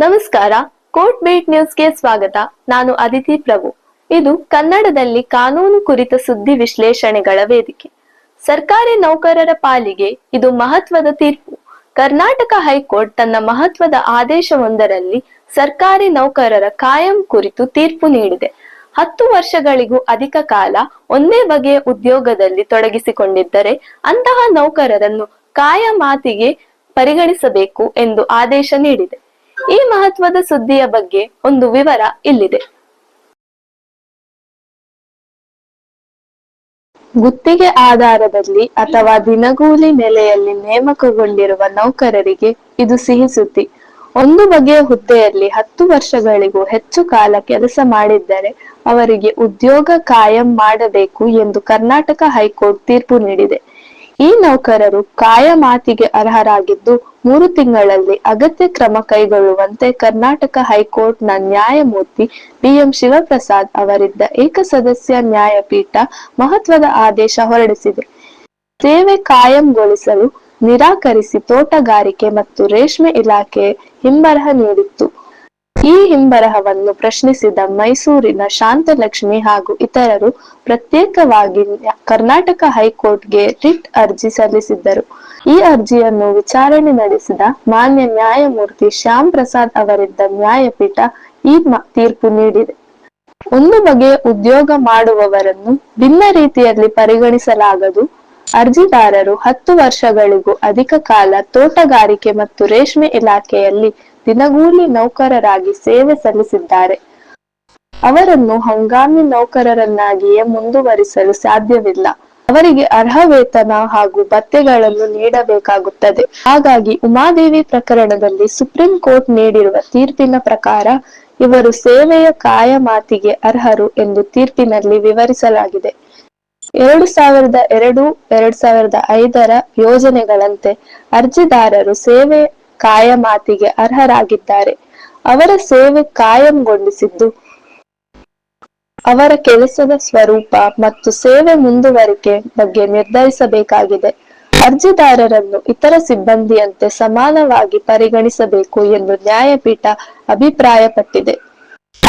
ನಮಸ್ಕಾರ court beet ನ್ಯೂಸ್ಗೆ ಸ್ವಾಗತ. ನಾನು ಅದಿತಿ ಪ್ರಭು. ಇದು ಕನ್ನಡದಲ್ಲಿ ಕಾನೂನು ಕುರಿತ ಸುದ್ದಿ ವಿಶ್ಲೇಷಣೆಗಳ ವೇದಿಕೆ. ಸರ್ಕಾರಿ ನೌಕರರ ಪಾಲಿಗೆ ಇದು ಮಹತ್ವದ ತೀರ್ಪು. ಕರ್ನಾಟಕ ಹೈಕೋರ್ಟ್ ತನ್ನ ಮಹತ್ವದ ಆದೇಶವೊಂದರಲ್ಲಿ ಸರ್ಕಾರಿ ನೌಕರರ ಕಾಯಂ ಕುರಿತು ತೀರ್ಪು ನೀಡಿದೆ. ಹತ್ತು ವರ್ಷಗಳಿಗೂ ಅಧಿಕ ಕಾಲ ಒಂದೇ ಬಗೆಯ ಉದ್ಯೋಗದಲ್ಲಿ ತೊಡಗಿಸಿಕೊಂಡಿದ್ದರೆ ಅಂತಹ ನೌಕರರನ್ನು ಕಾಯಮಾತಿಗೆ ಪರಿಗಣಿಸಬೇಕು ಎಂದು ಆದೇಶ ನೀಡಿದೆ. ಈ ಮಹತ್ವದ ಸುದ್ದಿಯ ಬಗ್ಗೆ ಒಂದು ವಿವರ ಇಲ್ಲಿದೆ. ಗುತ್ತಿಗೆ ಆಧಾರದಲ್ಲಿ ಅಥವಾ ದಿನಗೂಲಿ ನೆಲೆಯಲ್ಲಿ ನೇಮಕಗೊಂಡಿರುವ ನೌಕರರಿಗೆ ಇದು ಸಿಹಿ ಸುದ್ದಿ. ಒಂದು ಬಗೆಯ ಹುದ್ದೆಯಲ್ಲಿ ಹತ್ತು ವರ್ಷಗಳಿಗೂ ಹೆಚ್ಚು ಕಾಲ ಕೆಲಸ ಮಾಡಿದ್ದರೆ ಅವರಿಗೆ ಉದ್ಯೋಗ ಕಾಯಂ ಮಾಡಬೇಕು ಎಂದು ಕರ್ನಾಟಕ ಹೈಕೋರ್ಟ್ ತೀರ್ಪು ನೀಡಿದೆ. ಈ ನೌಕರರು ಕಾಯಮಾತಿಗೆ ಅರ್ಹರಾಗಿದ್ದು ಮೂರು ತಿಂಗಳಲ್ಲಿ ಅಗತ್ಯ ಕ್ರಮ ಕೈಗೊಳ್ಳುವಂತೆ ಕರ್ನಾಟಕ ಹೈಕೋರ್ಟ್ನ ನ್ಯಾಯಮೂರ್ತಿ ಬಿಎಂ ಶಿವಪ್ರಸಾದ್ ಅವರಿದ್ದ ಏಕಸದಸ್ಯ ನ್ಯಾಯಪೀಠ ಮಹತ್ವದ ಆದೇಶ ಹೊರಡಿಸಿದೆ. ಸೇವೆ ಕಾಯಂಗೊಳಿಸಲು ನಿರಾಕರಿಸಿ ತೋಟಗಾರಿಕೆ ಮತ್ತು ರೇಷ್ಮೆ ಇಲಾಖೆ ಹಿಂಬರಹ ನೀಡಿತ್ತು. ಈ ಹಿಂಬರಹವನ್ನು ಪ್ರಶ್ನಿಸಿದ ಮೈಸೂರಿನ ಶಾಂತಲಕ್ಷ್ಮಿ ಹಾಗೂ ಇತರರು ಪ್ರತ್ಯೇಕವಾಗಿ ಕರ್ನಾಟಕ ಹೈಕೋರ್ಟ್ಗೆ ರಿಟ್ ಅರ್ಜಿ ಸಲ್ಲಿಸಿದ್ದರು. ಈ ಅರ್ಜಿಯನ್ನು ವಿಚಾರಣೆ ನಡೆಸಿದ ಮಾನ್ಯ ನ್ಯಾಯಮೂರ್ತಿ ಶ್ಯಾಮ್ ಪ್ರಸಾದ್ ಅವರಿದ್ದ ನ್ಯಾಯಪೀಠ ಈ ತೀರ್ಪು ನೀಡಿದೆ. ಒಂದು ಬಗೆಯ ಉದ್ಯೋಗ ಮಾಡುವವರನ್ನು ಭಿನ್ನ ರೀತಿಯಲ್ಲಿ ಪರಿಗಣಿಸಲಾಗದು. ಅರ್ಜಿದಾರರು ಹತ್ತು ವರ್ಷಗಳಿಗೂ ಅಧಿಕ ಕಾಲ ತೋಟಗಾರಿಕೆ ಮತ್ತು ರೇಷ್ಮೆ ಇಲಾಖೆಯಲ್ಲಿ ದಿನಗೂಲಿ ನೌಕರರಾಗಿ ಸೇವೆ ಸಲ್ಲಿಸಿದ್ದಾರೆ. ಅವರನ್ನು ಹಂಗಾಮಿ ನೌಕರರನ್ನಾಗಿಯೇ ಮುಂದುವರಿಸಲು ಸಾಧ್ಯವಿಲ್ಲ. ಅವರಿಗೆ ಅರ್ಹ ವೇತನ ಹಾಗೂ ಭತ್ಯೆಗಳನ್ನು ನೀಡಬೇಕಾಗುತ್ತದೆ. ಹಾಗಾಗಿ ಉಮಾದೇವಿ ಪ್ರಕರಣದಲ್ಲಿ ಸುಪ್ರೀಂ ಕೋರ್ಟ್ ನೀಡಿರುವ ತೀರ್ಪಿನ ಪ್ರಕಾರ ಇವರು ಸೇವೆಯ ಕಾಯಮಾತಿಗೆ ಅರ್ಹರು ಎಂದು ತೀರ್ಪಿನಲ್ಲಿ ವಿವರಿಸಲಾಗಿದೆ. ಎರಡು ಸಾವಿರದ ಎರಡು, ಎರಡ್ ಸಾವಿರದ ಐದರ ಯೋಜನೆಗಳಂತೆ ಅರ್ಜಿದಾರರು ಸೇವೆ ಕಾಯಮಾತಿಗೆ ಅರ್ಹರಾಗಿದ್ದಾರೆ. ಅವರ ಸೇವೆ ಕಾಯಂಗೊಂಡಿಸಿದ್ದು ಅವರ ಕೆಲಸದ ಸ್ವರೂಪ ಮತ್ತು ಸೇವೆ ಮುಂದುವರಿಕೆ ಬಗ್ಗೆ ನಿರ್ಧರಿಸಬೇಕಾಗಿದೆ. ಅರ್ಜಿದಾರರನ್ನು ಇತರ ಸಿಬ್ಬಂದಿಯಂತೆ ಸಮಾನವಾಗಿ ಪರಿಗಣಿಸಬೇಕು ಎಂದು ನ್ಯಾಯಪೀಠ ಅಭಿಪ್ರಾಯಪಟ್ಟಿದೆ.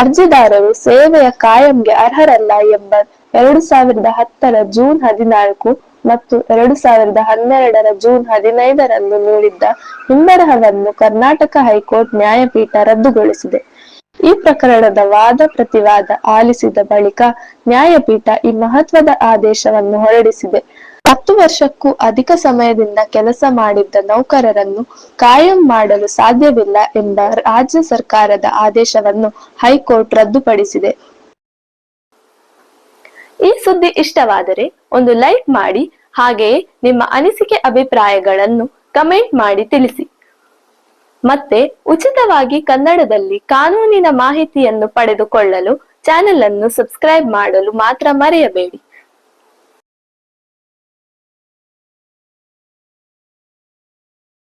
ಅರ್ಜಿದಾರರು ಸೇವೆಯ ಕಾಯಂಗೆ ಅರ್ಹರಲ್ಲ ಎಂಬ ಎರಡು ಸಾವಿರದ ಹತ್ತರ ಜೂನ್ ಹದಿನಾಲ್ಕು ಮತ್ತು ಎರಡು ಸಾವಿರದ ಹನ್ನೆರಡರ ಜೂನ್ ಹದಿನೈದರಂದು ನೀಡಿದ್ದ ಹಿಂಬರಹವನ್ನು ಕರ್ನಾಟಕ ಹೈಕೋರ್ಟ್ ನ್ಯಾಯಪೀಠ ರದ್ದುಗೊಳಿಸಿದೆ. ಈ ಪ್ರಕರಣದ ವಾದ ಪ್ರತಿವಾದ ಆಲಿಸಿದ ಬಳಿಕ ನ್ಯಾಯಪೀಠ ಈ ಮಹತ್ವದ ಆದೇಶವನ್ನು ಹೊರಡಿಸಿದೆ. ಹತ್ತು ವರ್ಷಕ್ಕೂ ಅಧಿಕ ಸಮಯದಿಂದ ಕೆಲಸ ಮಾಡಿದ್ದ ನೌಕರರನ್ನು ಕಾಯಂ ಮಾಡಲು ಸಾಧ್ಯವಿಲ್ಲ ಎಂಬ ರಾಜ್ಯ ಸರ್ಕಾರದ ಆದೇಶವನ್ನು ಹೈಕೋರ್ಟ್ ರದ್ದುಪಡಿಸಿದೆ. ಈ ಸುದ್ದಿ ಇಷ್ಟವಾದರೆ ಒಂದು ಲೈಕ್ ಮಾಡಿ, ಹಾಗೆಯೇ ನಿಮ್ಮ ಅನಿಸಿಕೆ ಅಭಿಪ್ರಾಯಗಳನ್ನು ಕಮೆಂಟ್ ಮಾಡಿ ತಿಳಿಸಿ. ಮತ್ತೆ ಉಚಿತವಾಗಿ ಕನ್ನಡದಲ್ಲಿ ಕಾನೂನಿನ ಮಾಹಿತಿಯನ್ನು ಪಡೆದುಕೊಳ್ಳಲು ಚಾನೆಲ್ ಅನ್ನು ಸಬ್ಸ್ಕ್ರೈಬ್ ಮಾಡಲು ಮಾತ್ರ ಮರೆಯಬೇಡಿ.